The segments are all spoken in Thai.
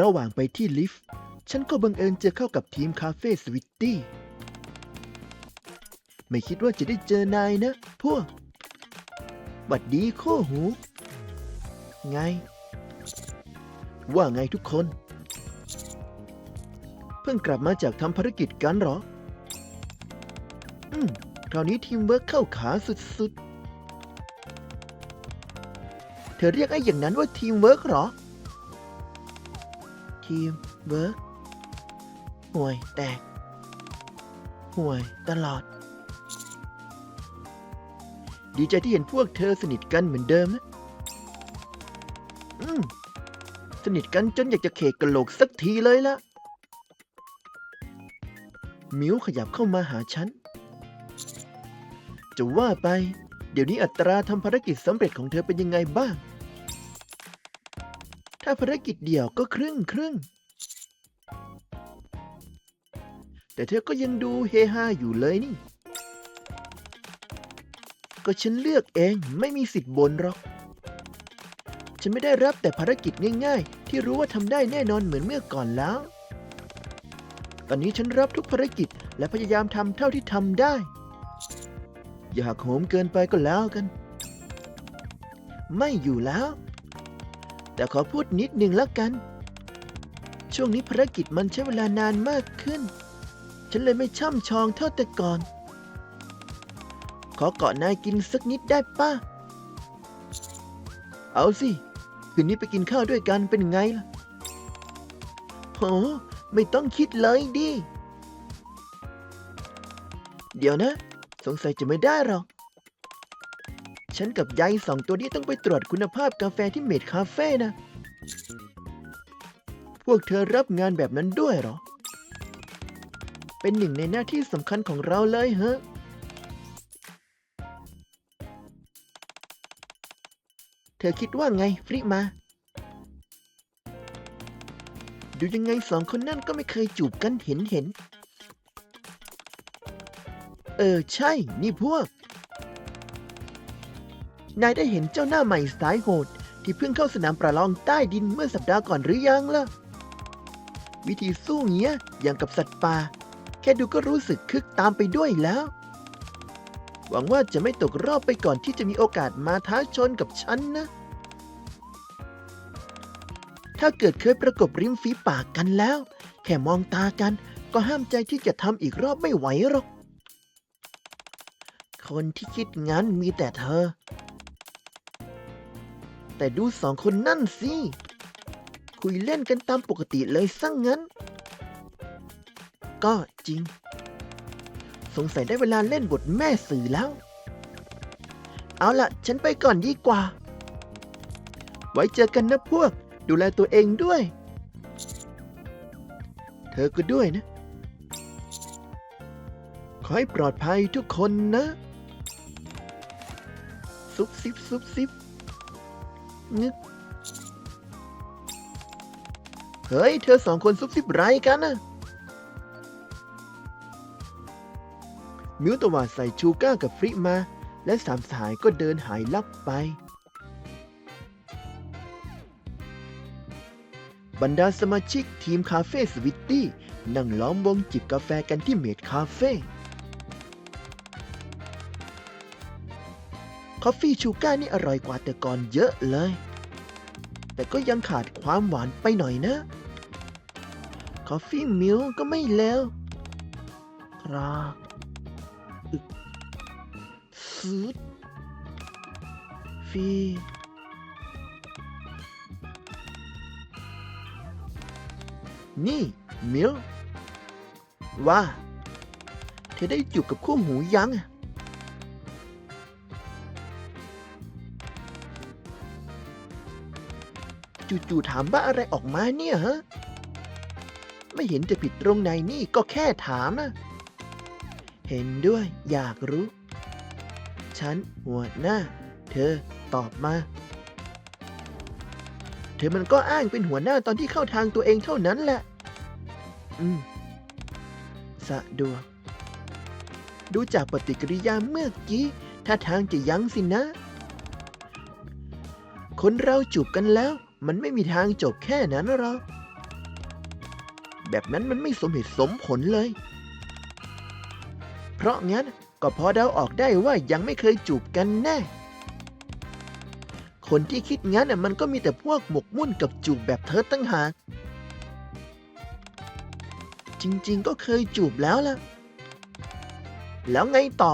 ระหว่างไปที่ลิฟต์ ฉันก็บังเอิญเจอเข้ากับทีมคาเฟ่สวิตตี้ ไม่คิดว่าจะได้เจอนายนะ พวก บัดดีโคหู ไง ว่าไงทุกคน เพิ่งกลับมาจากทำภารกิจกันหรอ อืม คราวนี้ทีมเวิร์คเข้าขาสุดๆ เธอเรียกไอ้อย่างนั้นว่าทีมเวิร์คหรอ ทีมเวิร์คห่วยแตก ห่วยตลอด ดีใจที่เห็นพวกเธอสนิทกันเหมือนเดิมนะ อืม สนิทกันจนอยากจะเขกกระโหลกสักทีเลยละมิวขยับเข้ามาหาฉัน จะว่าไป เดี๋ยวนี้อัตราทำภารกิจสำเร็จของเธอเป็นยังไงบ้าง ถ้าภารกิจเดี่ยวก็ครึ่งครึ่ง แต่เธอก็ยังดูเฮฮาอยู่เลยนี่ ก็ฉันเลือกเองไม่มีสิทธิ์บนหรอก ฉันไม่ได้รับแต่ภารกิจง่ายๆ ที่รู้ว่าทำได้แน่นอนเหมือนเมื่อก่อนแล้ว ตอนนี้ฉันรับทุกภารกิจและพยายามทำเท่าที่ทำได้ อย่าหักโหมเกินไปก็แล้วกัน ไม่อยู่แล้ว แต่ขอพูดนิดหนึ่งแล้วกัน ช่วงนี้ภารกิจมันใช้เวลานานมากขึ้น ฉันเลยไม่ช่ำชองเท่าแต่ก่อน ขอเกาะนายกินสักนิดได้ป้า เอาสิ คืนนี้ไปกินข้าวด้วยกันเป็นไงล่ะโหไม่ต้องคิดเลยดิ เดี๋ยวนะ สงสัยจะไม่ได้หรอก ฉันกับยายสองตัวนี้ต้องไปตรวจคุณภาพกาแฟที่เมดคาเฟ่นะ พวกเธอรับงานแบบนั้นด้วยเหรอ เป็นหนึ่งในหน้าที่สำคัญของเราเลยเฮะเธอคิดว่าไงฟริมา ดูยังไงสองคนนั่นก็ไม่เคยจูบกันเห็นเห็น เออใช่ นี่พวก นายได้เห็นเจ้าหน้าใหม่สายโหด ที่เพิ่งเข้าสนามประลองใต้ดินเมื่อสัปดาห์ก่อนหรือยังล่ะ วิธีสู้เงี้ยอย่างกับสัตว์ป่า แค่ดูก็รู้สึกคึกตามไปด้วยแล้ว หวังว่าจะไม่ตกรอบไปก่อนที่จะมีโอกาสมาท้าชนกับฉันนะ ถ้าเกิดเคยประกบริมฝีปากกันแล้ว แค่มองตากันก็ห้ามใจที่จะทำอีกรอบไม่ไหวหรอก คนที่คิดงั้นมีแต่เธอ แต่ดูสองคนนั่นสิ คุยเล่นกันตามปกติเลยสั่งงั้น ก็จริง สงสัยได้เวลาเล่นบทแม่สื่อแล้ว เอาละฉันไปก่อนดีกว่า ไว้เจอกันนะพวก ดูแลตัวเองด้วย เธอก็ด้วยนะ ขอให้ปลอดภัยทุกคนนะ ซุบซิบซุบซิบ นึก เฮ้ย เธอสองคนซุบซิบไรกันนะมิวตวาดใส่ชูก้ากับฟริมา และสามสหายก็เดินหายลับไป บรรดาสมาชิกทีมคาเฟ่สวิตตี้ นั่งล้อมวงจิบกาแฟกันที่เมดคาเฟ่ คอฟฟี่ชูก้านี่อร่อยกว่าแต่ก่อนเยอะเลย แต่ก็ยังขาดความหวานไปหน่อยนะ คอฟฟี่มิลก็ไม่เลวครับอึกซูดฟีนี่ มิลว่า เธอได้อยู่กับคู่หูยัง จู่ๆถามบ้าอะไรออกมาเนี่ยฮะ ไม่เห็นจะผิดตรงไหนนี่ก็แค่ถามนะ เห็นด้วยอยากรู้ ฉันหัวหน้า เธอตอบมา เธอมันก็อ้างเป็นหัวหน้าตอนที่เข้าทางตัวเองเท่านั้นแหละ อืม สะดวก ดูจากปฏิกิริยาเมื่อกี้ถ้าทางจะยั้งสินะคนเราจูบกันแล้ว มันไม่มีทางจบแค่นั้นหรอกแบบนั้นมันไม่สมเหตุสมผลเลย เพราะงั้นก็พอเดาออกได้ว่ายังไม่เคยจูบกันแน่ คนที่คิดงั้นน่ะมันก็มีแต่พวกหมกมุ่นกับจูบแบบเธอตั้งหาก จริงๆก็เคยจูบแล้วล่ะ แล้วไงต่อ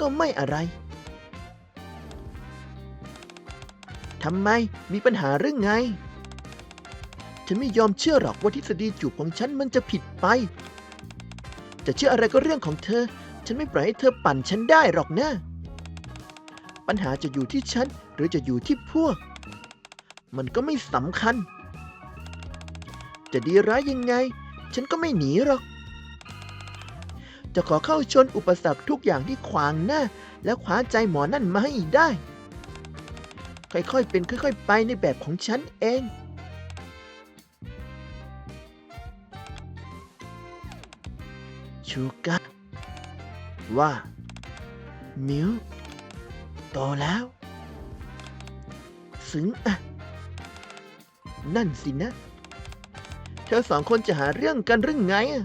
ก็ไม่อะไร ทำไม มีปัญหาเรื่องไง ฉันไม่ยอมเชื่อหรอกว่าทฤษฎีจูบของฉันมันจะผิดไป จะเชื่ออะไรก็เรื่องของเธอ ฉันไม่ปล่อยให้เธอปั่นฉันได้หรอกนะ ปัญหาจะอยู่ที่ฉัน หรือจะอยู่ที่พวก มันก็ไม่สำคัญ จะดีร้ายยังไง ฉันก็ไม่หนีหรอก จะขอเข้าชนอุปสรรคทุกอย่างที่ขวางหน้า และคว้าใจหมอนั่นมาให้ได้ ค่อยๆเป็นค่อย ๆ ไปในแบบของฉันเอง ชูกะว่า มิวโตแล้วซึ้งอะนั่นสินะ เธอสองคนจะหาเรื่องกันหรือไงอะ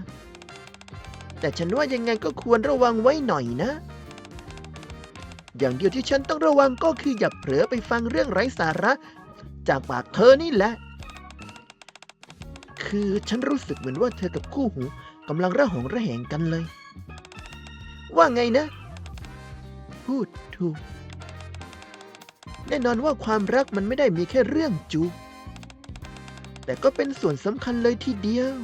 แต่ฉันว่ายังไงก็ควรระวังไว้หน่อยนะ อย่างเดียวที่ฉันต้องระวังก็คืออย่าเผลอไปฟังเรื่องไร้สาระ จากปากเธอนี่แหละ คือฉันรู้สึกเหมือนว่าเธอกับคู่หูกำลังระหองระแหงกันเลย ว่าไงนะ พูดถูก แน่นอนว่าความรักมันไม่ได้มีแค่เรื่องจูบแต่ก็เป็นส่วนสำคัญเลยทีเดียว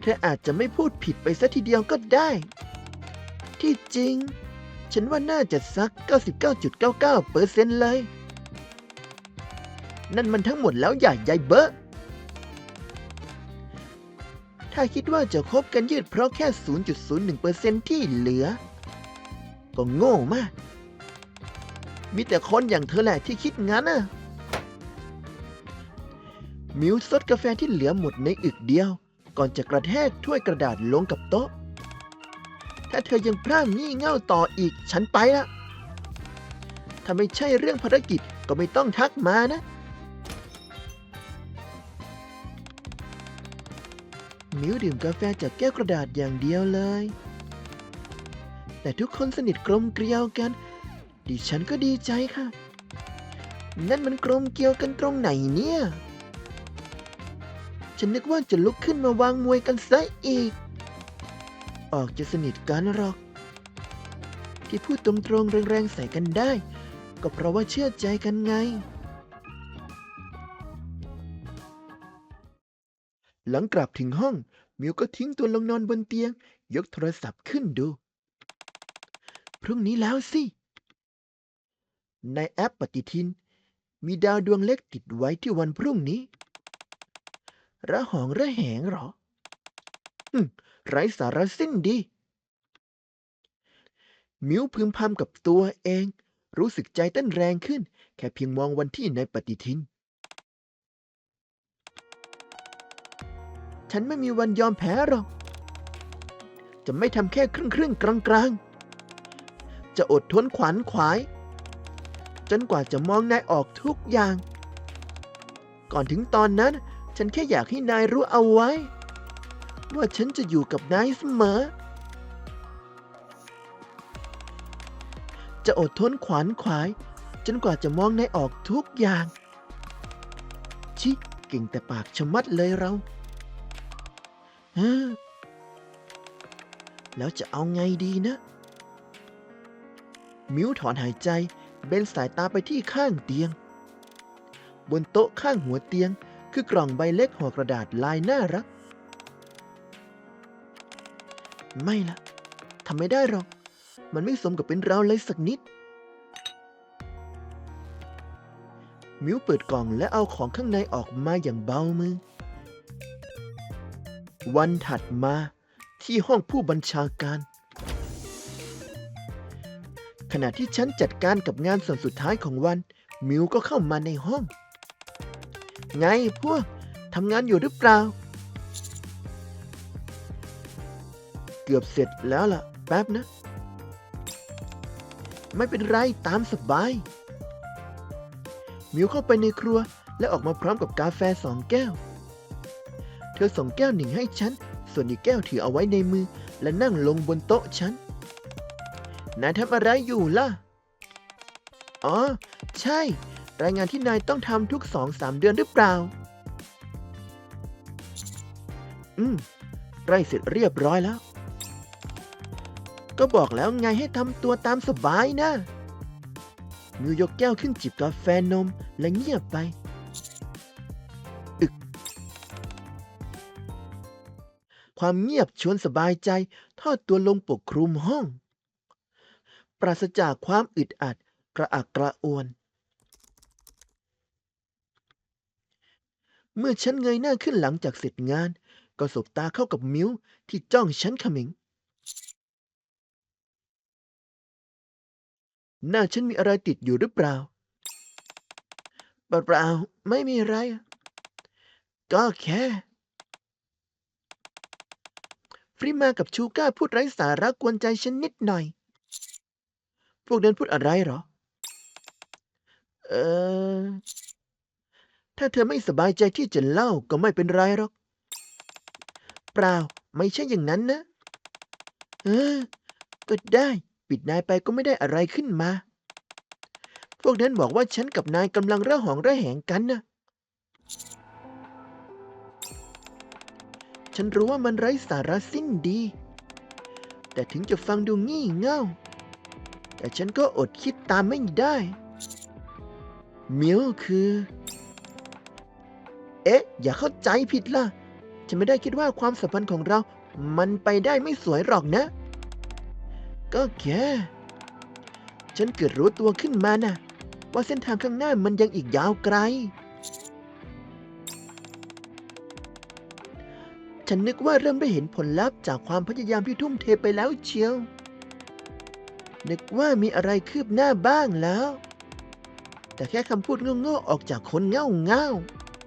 เธออาจจะไม่พูดผิดไปซะทีเดียวก็ได้ ที่จริง ฉันว่าน่าจะสัก 99.99%เปอร์เซ็นต์เลย นั่นมันทั้งหมดแล้วอย่ใหญ่เบอะถ้าคิดว่าจะคบกันยืดเพราะแค่ 0.01%ที่เหลือ ก็โง่มาก มีแต่คนอย่างเธอแหละที่คิดงั้นน่ะ มิวซดกาแฟที่เหลือหมดในอึกเดียว ก่อนจะกระแทกถ้วยกระดาษลงกับโต๊ะ ถ้าเธอยังพร่ำงี่เง่าต่ออีก ฉันไปละถ้าไม่ใช่เรื่องภารกิจก็ไม่ต้องทักมานะ มิวดื่มกาแฟจากแก้วกระดาษอย่างเดียวเลย แต่ทุกคนสนิทกลมเกลียวกัน ดิฉันก็ดีใจค่ะ นั่นมันกลมเกลียวกันตรงไหนเนี่ย ฉันนึกว่าจะลุกขึ้นมาวางมวยกันซะอีก ออกจะสนิทกันหรอก ที่พูดตรงๆแรงๆใส่กันได้ ก็เพราะว่าเชื่อใจกันไง หลังกลับถึงห้อง มิวก็ทิ้งตัวลงนอนบนเตียง ยกโทรศัพท์ขึ้นดู พรุ่งนี้แล้วสิ ในแอปปฏิทิน มีดาวดวงเล็กติดไว้ที่วันพรุ่งนี้ ระหองระแหงหรออืม ไร้สาระสิ้นดี มิวพึมพำกับตัวเอง รู้สึกใจเต้นแรงขึ้น แค่เพียงมองวันที่ในปฏิทิน ฉันไม่มีวันยอมแพ้หรอก จะไม่ทำแค่ครึ่งครึ่งกลางกลางๆจะอดทนขวัญขวาย จนกว่าจะมองนายออกทุกอย่าง ก่อนถึงตอนนั้น ฉันแค่อยากให้นายรู้เอาไว้ ว่าฉันจะอยู่กับนายเสมอ จะอดทนขวัญขวาย จนกว่าจะมองนายออกทุกอย่าง ชิเก่งแต่ปากชะมัดเลยเราฮแล้วจะเอาไงดีนะ มิวถอนหายใจ เบนสายตาไปที่ข้างเตียง บนโต๊ะข้างหัวเตียง คือกล่องใบเล็กห่อกระดาษลายน่ารัก ไม่ละทำไม่ได้หรอก มันไม่สมกับเป็นเราเลยสักนิด มิวเปิดกล่องและเอาของข้างในออกมาอย่างเบามือ วันถัดมาที่ห้องผู้บัญชาการ ขณะที่ฉันจัดการกับงานส่วนสุดท้ายของวัน มิวก็เข้ามาในห้อง ไงพวกทำงานอยู่หรือเปล่า กือบเสร็จแล้วล่ะ แป๊บนะ ไม่เป็นไรตามสบาย มิวเข้าไปในครัวและออกมาพร้อมกับกาแฟสองแก้ว เธอส่งแก้วหนึ่งให้ฉัน ส่วนอีกแก้วถือเอาไว้ในมือ และนั่งลงบนโต๊ะฉัน นายทำอะไรอยู่ล่ะ อ๋อ ใช่ รายงานที่นายต้องทำทุกสองสามเดือนหรือเปล่า อืม ใกล้เสร็จเรียบร้อยแล้ว ก็บอกแล้วไงให้ทำตัวตามสบายนะ มิวยกแก้วขึ้นจิบกาแฟนมและเงียบไป อึก ความเงียบชวนสบายใจ ทอดตัวลงปกคลุมห้อง ปราศจากความอึดอัดกระอักกระอ่วน เมื่อฉันเงยหน้าขึ้นหลังจากเสร็จงาน ก็สบตาเข้ากับมิวที่จ้องฉันเขมิง หน้าฉันมีอะไรติดอยู่หรือเปล่า เปล่าๆไม่มีอะไร ก็แค่ ฟริมากับชูก้าพูดไร้สาระกวนใจฉันนิดหน่อย พวกนั้นพูดอะไรเหรอ เออ ถ้าเธอไม่สบายใจที่จะเล่าก็ไม่เป็นไรหรอก เปล่า ไม่ใช่อย่างนั้นนะ เออ ก็ได้ ปิดนายไปก็ไม่ได้อะไรขึ้นมา พวกนั้นบอกว่าฉันกับนายกำลังระหองระแหงกันนะฉันรู้ว่ามันไร้สาระสิ้นดี แต่ถึงจะฟังดูงี่เง่า แต่ฉันก็อดคิดตามไม่ได้มิวคือ เอ๊ะ อย่าเข้าใจผิดล่ะ ฉันไม่ได้คิดว่าความสัมพันธ์ของเรา มันไปได้ไม่สวยหรอกนะ ก็แค่ฉันเกิดรู้ตัวขึ้นมานะ่ะ ว่าเส้นทางข้างหน้ามันยังอีกยาวไกล ฉันนึกว่าเริ่มได้เห็นผลลัพธ์จากความพยายามที่ทุ่มเทไปแล้วเชียว นึกว่ามีอะไรคืบหน้าบ้างแล้ว แต่แค่คำพูดโง่ๆออกจากคนเง่าเง่า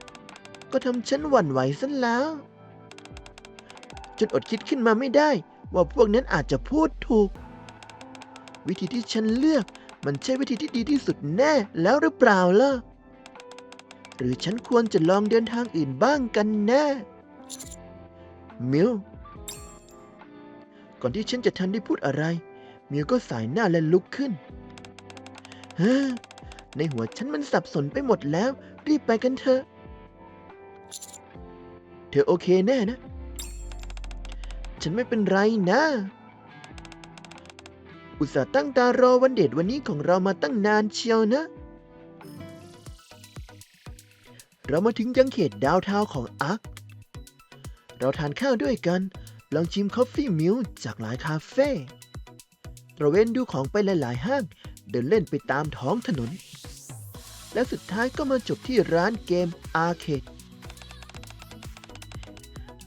ๆก็ทำฉันหวั่นไหวซะแล้วจนอดคิดขึ้นมาไม่ได้ ว่าพวกนั้นอาจจะพูดถูก วิธีที่ฉันเลือก มันใช่วิธีที่ดีที่สุดแน่แล้วหรือเปล่าล่ะ หรือฉันควรจะลองเดินทางอื่นบ้างกันแน่ มิว ก่อนที่ฉันจะทันได้พูดอะไร มิวก็สายหน้าและลุกขึ้นฮ้อในหัวฉันมันสับสนไปหมดแล้ว รีบไปกันเถอะ เธอโอเคแน่นะ ฉันไม่เป็นไรนะ อุตส่าห์ตั้งตารอวันเดทวันนี้ของเรามาตั้งนานเชียวนะ เรามาถึงยังเขตดาวเทาของอาร์คเราทานข้าวด้วยกัน ลองชิมคอฟฟี่มิลจากหลายคาเฟ่ตระเวนดูของไปหลายๆห้าง เดินเล่นไปตามท้องถนน และสุดท้ายก็มาจบที่ร้านเกมอาร์เคด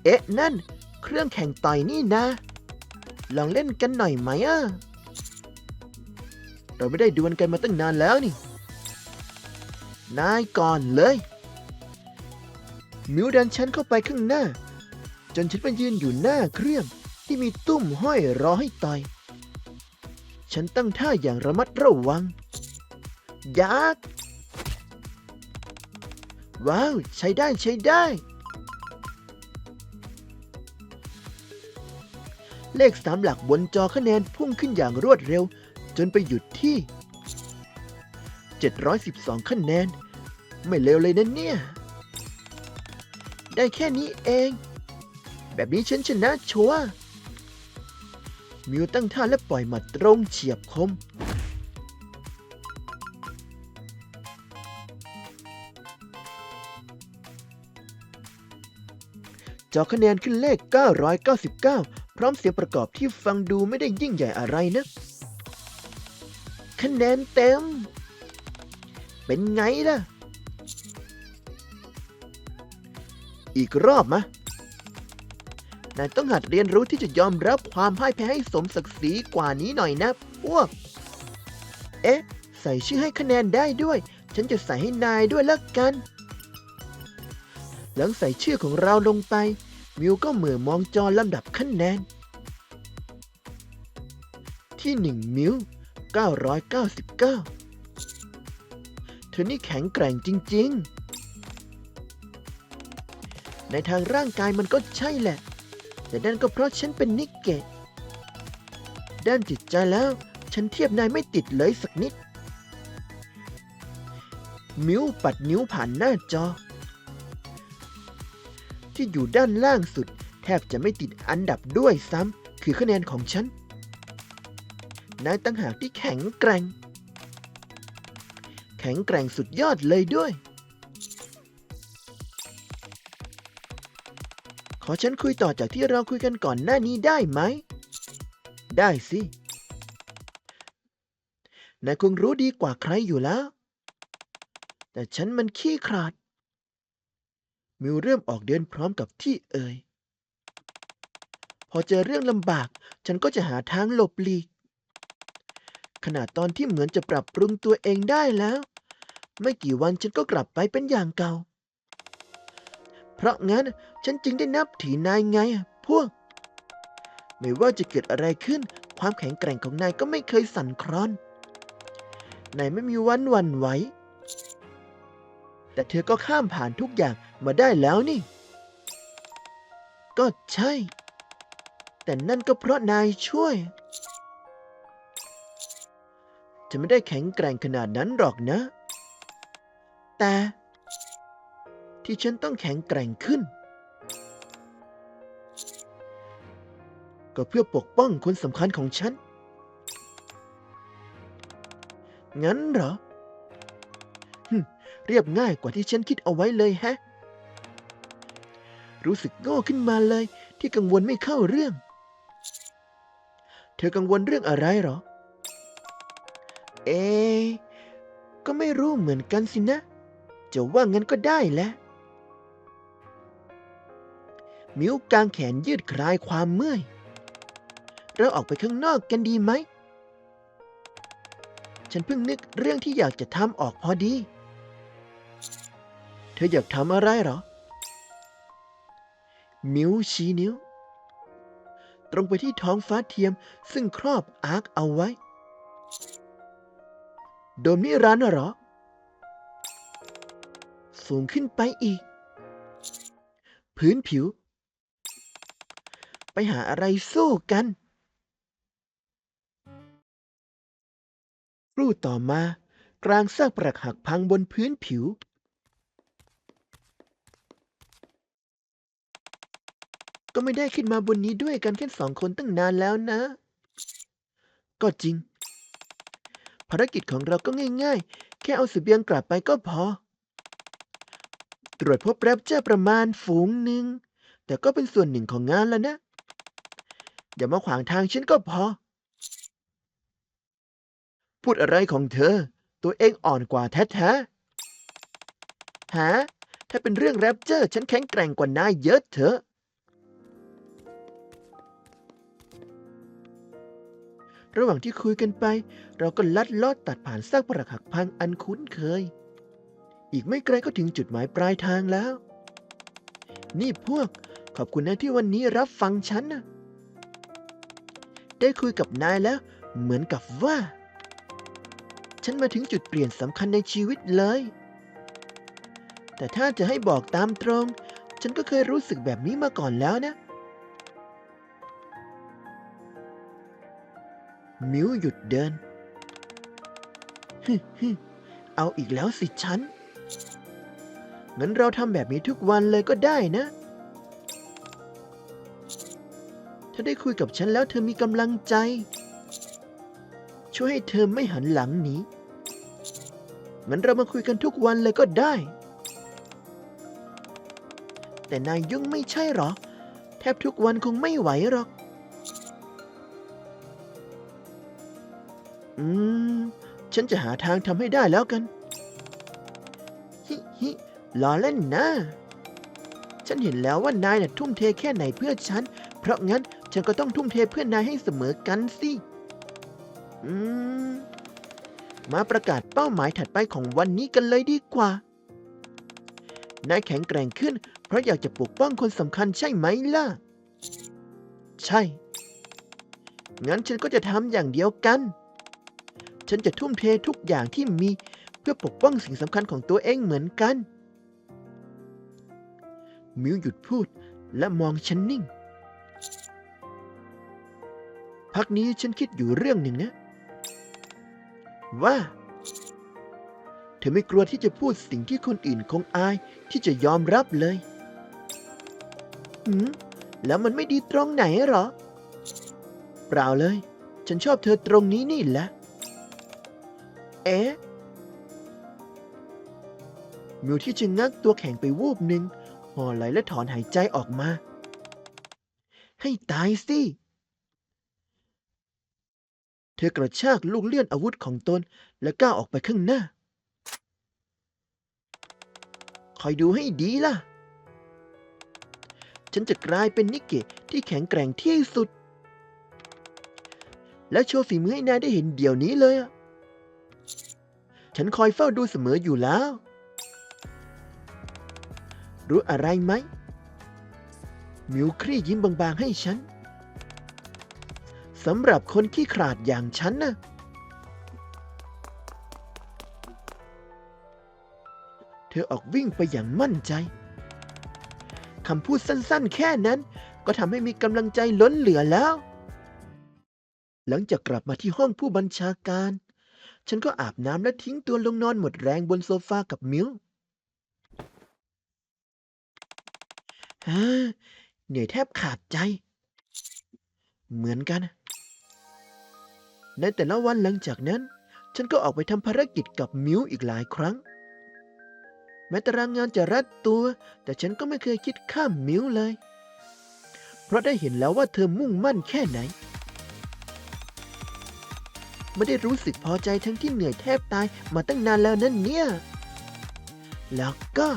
เอ๊ะ นั่น เครื่องแข่งต่อยนี่นะ ลองเล่นกันหน่อยไหมอะ เราไม่ได้ดวลกันมาตั้งนานแล้วนี่ นายก่อนเลย มิวดันฉันเข้าไปข้างหน้า จนฉันไปยืนอยู่หน้าเครื่องที่มีตุ้มห้อยรอให้ต่อย ฉันตั้งท่าอย่างระมัดระวัง ยักษ์ ว้าว ใช้ได้ใช้ได้ เลขสามหลักบนจอคะแนนพุ่งขึ้นอย่างรวดเร็ว จนไปหยุดที่ 712 คะแนน ไม่เลวเลยนะเนี่ย ได้แค่นี้เอง แบบนี้ฉันชนะชัวมิวตั้งท่าและปล่อยหมัดตรงเฉียบคม จอคะแนนขึ้นเลข 999 พร้อมเสียงประกอบที่ฟังดูไม่ได้ยิ่งใหญ่อะไรนะ คะแนนเต็ม เป็นไงล่ะ อีกรอบมะนายต้องหัดเรียนรู้ที่จะยอมรับความพ่ายแพ้ให้สมศักดิ์ศรีกว่านี้หน่อยนะพวก เอ๊ะ ใส่ชื่อให้คะแนนได้ด้วย ฉันจะใส่ให้นายด้วยละกัน หลังใส่ชื่อของเราลงไป มิวก็เหมือมองจอลำดับคะแนน ที่หนึ่งมิว 999 เธอนี่แข็งแกร่งจริง ๆ ในทางร่างกายมันก็ใช่แหละ แต่นั่นก็เพราะฉันเป็นนิกเกตด้านจิตใจแล้ว ฉันเทียบนายไม่ติดเลยสักนิด มิวปัดนิ้วผ่านหน้าจอ ที่อยู่ด้านล่างสุด แทบจะไม่ติดอันดับด้วยซ้ำคือคะแนนของฉัน นายตั้งหากที่แข็งแกร่ง แข็งแกร่งสุดยอดเลยด้วย ขอฉันคุยต่อจากที่เราคุยกันก่อนหน้านี้ได้ไหม ได้สิ นายคงรู้ดีกว่าใครอยู่แล้ว แต่ฉันมันขี้ขลาด มิวเริ่มออกเดินพร้อมกับที่เอ่ยพอเจอเรื่องลำบาก ฉันก็จะหาทางหลบหลีก ขนาดตอนที่เหมือนจะปรับปรุงตัวเองได้แล้ว ไม่กี่วันฉันก็กลับไปเป็นอย่างเก่า เพราะงั้นฉันจึงได้นับถือนายไง พวก ไม่ว่าจะเกิดอะไรขึ้น ความแข็งแกร่งของนายก็ไม่เคยสั่นคลอน นายไม่มีวันหวั่นไหว แต่เธอก็ข้ามผ่านทุกอย่างมาได้แล้วนี่ ก็ใช่ แต่นั่นก็เพราะนายช่วย จะไม่ได้แข็งแกร่งขนาดนั้นหรอกนะ แต่ ที่ฉันต้องแข็งแกร่งขึ้น ก็เพื่อปกป้องคนสำคัญของฉัน งั้นเหรอเรียบง่ายกว่าที่ฉันคิดเอาไว้เลยแฮะ รู้สึกโง่ขึ้นมาเลยที่กังวลไม่เข้าเรื่อง เธอกังวลเรื่องอะไรเหรอ เอ ก็ไม่รู้เหมือนกันสินะ จะว่างั้นก็ได้แหละมิวกางแขนยืดคลายความเมื่อย เราออกไปข้างนอกกันดีไหม ฉันเพิ่งนึกเรื่องที่อยากจะทำออกพอดี เธออยากทำอะไรเหรอ มิวชี้นิ้ว ตรงไปที่ท้องฟ้าเทียมซึ่งครอบอาร์คเอาไว้ โดมนิรันดร์น่ะเหรอ สูงขึ้นไปอีก พื้นผิว ไปหาอะไรสู้กันรูต่อมากลางซากปรักหักพังบนพื้นผิว ก็ไม่ได้ขึ้นมาบนนี้ด้วยกันแค่สองคนตั้งนานแล้วนะ ก็จริง ภารกิจของเราก็ง่ายๆ แค่เอาสเสบียงกลับไปก็พอ ตรวจพบแรปเจอร์ประมาณฝูงหนึ่ง แต่ก็เป็นส่วนหนึ่งของงานแล้วนะ อย่ามาขวางทางฉันก็พอ พูดอะไรของเธอ ตัวเองอ่อนกว่าแท้ๆฮะถ้าเป็นเรื่องแรปเจอร์ ฉันแข็งแกร่งกว่านายเยอะเถอะ ระหว่างที่คุยกันไป เราก็ลัดลอดตัดผ่านซากปรักหักพังอันคุ้นเคย อีกไม่ไกลก็ถึงจุดหมายปลายทางแล้ว นี่พวก ขอบคุณนะที่วันนี้รับฟังฉันนะได้คุยกับนายแล้ว เหมือนกับว่า ฉันมาถึงจุดเปลี่ยนสำคัญในชีวิตเลย แต่ถ้าจะให้บอกตามตรง ฉันก็เคยรู้สึกแบบนี้มาก่อนแล้วนะ มิวหยุดเดินฮึฮึเอาอีกแล้วสิฉัน งั้นเราทำแบบนี้ทุกวันเลยก็ได้นะ ถ้าได้คุยกับฉันแล้วเธอมีกำลังใจ ช่วยให้เธอไม่หันหลังหนี งั้นเรามาคุยกันทุกวันเลยก็ได้ แต่นายยุ่งไม่ใช่หรอ แทบทุกวันคงไม่ไหวหรอก อืม ฉันจะหาทางทำให้ได้แล้วกัน ฮิฮิล้อเล่นนะ ฉันเห็นแล้วว่านายน่ะทุ่มเทแค่ไหนเพื่อฉัน เพราะงั้นฉันก็ต้องทุ่มเทเพื่อนายให้เสมอกันสิ อืม มาประกาศเป้าหมายถัดไปของวันนี้กันเลยดีกว่า นายแข็งแกร่งขึ้น เพราะอยากจะปกป้องคนสำคัญใช่ไหมล่ะ ใช่ งั้นฉันก็จะทำอย่างเดียวกัน ฉันจะทุ่มเททุกอย่างที่มี เพื่อปกป้องสิ่งสำคัญของตัวเองเหมือนกัน มิวหยุดพูดและมองฉันนิ่ง พักนี้ฉันคิดอยู่เรื่องหนึ่งนะ ว่า เธอไม่กลัวที่จะพูดสิ่งที่คนอื่นคงอายที่จะยอมรับเลยหืมแล้วมันไม่ดีตรงไหนหรอ เปล่าเลย ฉันชอบเธอตรงนี้นี่แหละ เอ๊ะมิวที่จะงักตัวแข็งไปวูบหนึ่งห่อไหลและถอนหายใจออกมา ให้ตายสิ เธอกระชากลูกเลื่อนอาวุธของตน และก้าวออกไปข้างหน้า คอยดูให้ดีล่ะ ฉันจะกลายเป็นนิกเกะที่แข็งแกร่งที่สุด และโชว์ฝีมือให้นายได้เห็นเดี๋ยวนี้เลยอะ ฉันคอยเฝ้าดูเสมออยู่แล้ว รู้อะไรไหมมิวครี่ยิ้มบางๆให้ฉันสำหรับคนขี้ขลาดอย่างฉันนะ เธอออกวิ่งไปอย่างมั่นใจ คำพูดสั้นๆ แค่นั้น ก็ทำให้มีกำลังใจล้นเหลือแล้ว หลังจากกลับมาที่ห้องผู้บัญชาการ ฉันก็อาบน้ำและทิ้งตัวลงนอนหมดแรงบนโซฟากับมิวฮ่าเหนื่อยแทบขาดใจ เหมือนกัน ในแต่ละวันหลังจากนั้น ฉันก็ออกไปทำภารกิจกับมิวอีกหลายครั้ง แม้ตารางงานจะรัดตัว แต่ฉันก็ไม่เคยคิดข้ามมิวเลย เพราะได้เห็นแล้วว่าเธอมุ่งมั่นแค่ไหน ไม่ได้รู้สึกพอใจทั้งที่เหนื่อยแทบตายมาตั้งนานแล้วนั่นเนี่ย แล้วก็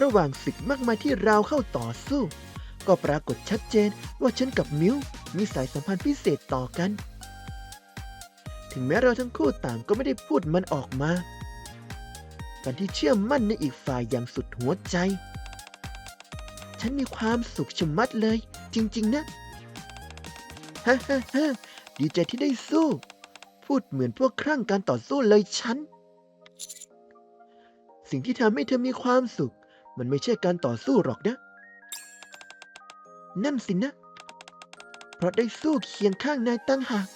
ระหว่างศึกมากมายที่เราเข้าต่อสู้ ก็ปรากฏชัดเจนว่าฉันกับมิวมีสายสัมพันธ์พิเศษต่อกัน ถึงแม้เราทั้งคู่ต่างก็ไม่ได้พูดมันออกมาการที่เชื่อมั่นในอีกฝ่ายอย่างสุดหัวใจ ฉันมีความสุขชะมัดเลย จริง ๆ นะฮ่าฮ่าฮ่า ดีใจที่ได้สู้ พูดเหมือนพวกครั่งการต่อสู้เลยฉัน สิ่งที่ทำให้เธอมีความสุข มันไม่ใช่การต่อสู้หรอกนะ นั่นสินะ เพราะได้สู้เคียงข้างนายตั้งหาก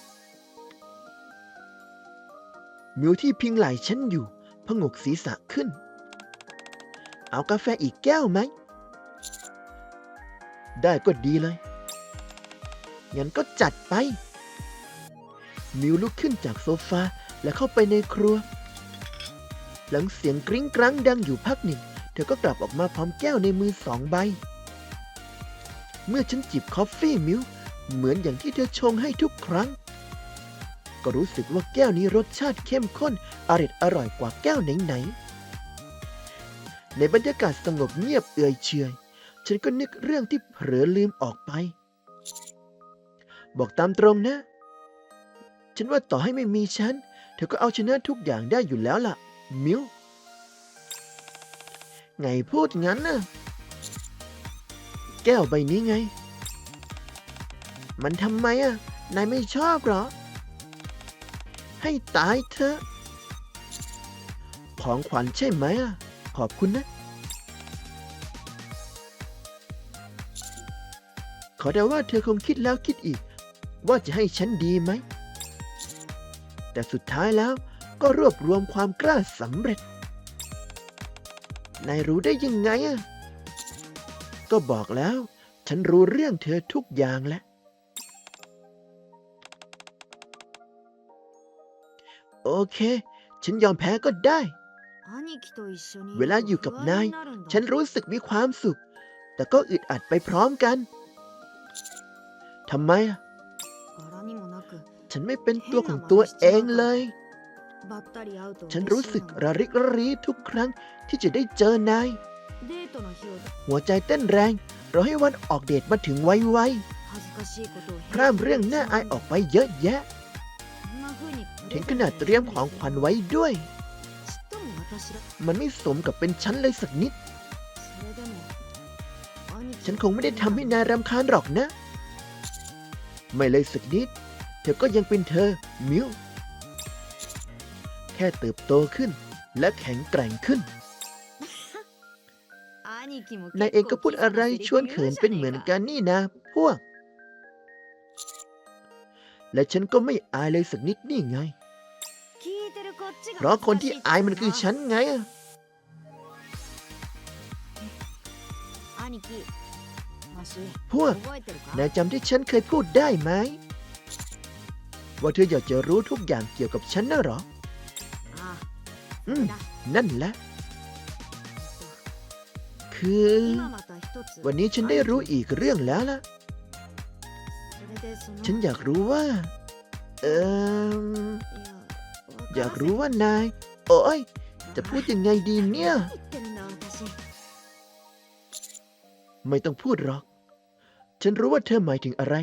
มิวที่พิงไหล่ฉันอยู่พงกศีรษะขึ้น เอากาแฟอีกแก้วไหม ได้ก็ดีเลย งั้นก็จัดไป มิวลุกขึ้นจากโซฟาและเข้าไปในครัว หลังเสียงกริ้งกรังดังอยู่พักหนึ่ง เธอก็กลับออกมาพร้อมแก้วในมือสองใบ เมื่อฉันจิบคอฟฟี่มิลค์เหมือนอย่างที่เธอชงให้ทุกครั้ง ก็รู้สึกว่าแก้วนี้รสชาติเข้มข้นอร่อยอร่อยกว่าแก้วไหนๆในบรรยากาศสงบเงียบเอื่อยเฉยฉันก็นึกเรื่องที่เผลอลืมออกไป บอกตามตรงนะ ฉันว่าต่อให้ไม่มีฉัน เธอก็เอาชนะทุกอย่างได้อยู่แล้วล่ะ มิวไงพูดงั้นน่ะ แก้วใบนี้ไง มันทำไมอะ นายไม่ชอบเหรอ ให้ตายเถอะ ของขวัญใช่ไหมอะ ขอบคุณนะ ขอเดาว่าเธอคงคิดแล้วคิดอีก ว่าจะให้ฉันดีไหม แต่สุดท้ายแล้วก็รวบรวมความกล้าสำเร็จ นายรู้ได้ยังไงอะ ก็บอกแล้ว ฉันรู้เรื่องเธอทุกอย่างแล้ว โอเค ฉันยอมแพ้ก็ได้ เวลาอยู่กับนาย ฉัฉันนรู้สึกมีความสุข แต่ก็อึดอัดไปพร้อมกัน ทำไมอะ ฉันไม่เป็นตัวของตัวเองเลย ฉัฉันนรู้รู้สึสึกกระริกระรีทุกครั้งที่จะได้เจอนาย หัวใจเต้นแรงเราให้วันออกเดทมาถึงไวๆพร่ำเรื่องน่าอายออกไปเยอะแยะ ถึงขนาดเตรียมของขวัญไว้ด้วย มันไม่สมกับเป็นฉันเลยสักนิด ฉันคงไม่ได้ทำให้นายรำคาญหรอกนะ ไม่เลยสักนิด เธอก็ยังเป็นเธอ มิวแค่เติบโตขึ้น และแข็งแกร่งขึ้น นายเองก็พูดอะไรชวนเขินเป็นเหมือนกันนี่นะพวก และฉันก็ไม่อายเลยสักนิดนี่ไง เพราะคนที่อายมันคือฉันไงพวกนายจำที่ฉันเคยพูดได้ไหม ว่าเธออยากจะรู้ทุกอย่างเกี่ยวกับฉันน่ะเหรอ ああ อื そ ม れだ นั่นแหละ คือ 今また一つ วันนี้ฉันได้รู้อีกเรื่องแล้วล่ะ それでその ฉันอยากรู้ว่า เออ いや อยากรู้ว่านาย โอ้ย จะพูดยังไงดีเนี่ย 何言ってるんだ私 ไม่ต้องพูดหรอก ฉันรู้ว่าเธอหมายถึงอะไร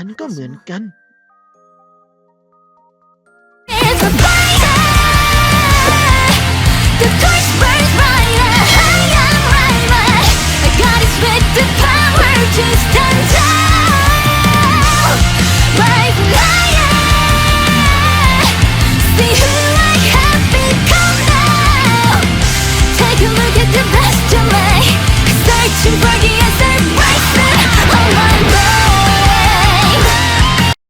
ฉันก็เหมือนกัน